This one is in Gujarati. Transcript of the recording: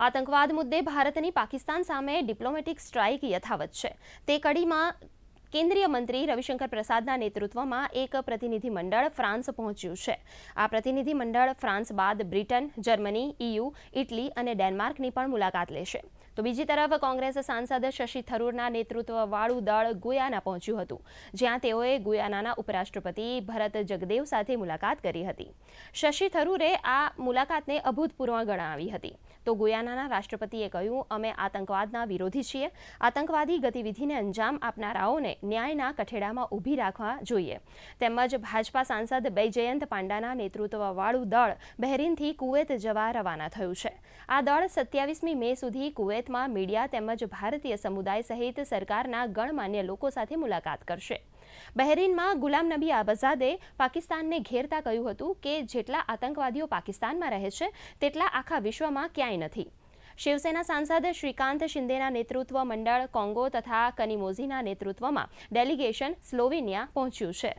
આતંકવાદ મુદ્દે ભારતની પાકિસ્તાન સામે ડિપ્લોમેટિક સ્ટ્રાઇક યથાવત છે. તે કડીમાં કેન્દ્રીય મંત્રી રવિશંકર પ્રસાદના નેતૃત્વમાં એક પ્રતિનિધિમંડળ ફ્રાન્સ પહોંચ્યું છે. આ પ્રતિનિધિમંડળ ફ્રાન્સ બાદ બ્રિટન, જર્મની ઇયુ ઇટલી અને ડેનમાર્કની પણ મુલાકાત લેશે. તો બીજી તરફ કોંગ્રેસ સાંસદ શશી થરૂરના નેતૃત્વવાળું દળ ગુયાના પહોંચ્યું હતું, જ્યાં તેઓએ ગુયાનાના ઉપરાષ્ટ્રપતિ ભરત જગદેવ સાથે મુલાકાત કરી હતી. શશી થરૂરે આ મુલાકાતને અભૂતપૂર્વ ગણાવી હતી. તો ગુયાનાના રાષ્ટ્રપતિએ કહ્યું, અમે આતંકવાદના વિરોધી છીએ. આતંકવાદી ગતિવિધિને અંજામ આપનારાઓને ન્યાયના કઠેડામાં ઊભી રાખવા જોઈએ. તેમજ ભાજપા સાંસદ બૈજયંત પાંડાના નેતૃત્વવાળું દળ બહેરીનથી કુવેત જવા રવાના થયું છે. આ દળ સત્યાવીસમી મે સુધી કુવેતમાં મીડિયા તેમજ ભારતીય સમુદાય સહિત સરકારના ગણમાન્ય લોકો સાથે મુલાકાત કરશે. બહેરીનમાં ગુલામ નબી આબઝાદે પાકિસ્તાનને ઘેરતા કહ્યું હતું કે જેટલા આતંકવાદીઓ પાકિસ્તાનમાં રહે છે, તેટલા આખા વિશ્વમાં ક્યાંય નથી. શિવસેના સાંસદ શ્રીકાંત શિંદેના નેતૃત્વ મંડળ કોંગો તથા કનિમોઝીના નેતૃત્વમાં ડેલિગેશન સ્લોવેનિયા પહોંચ્યું છે.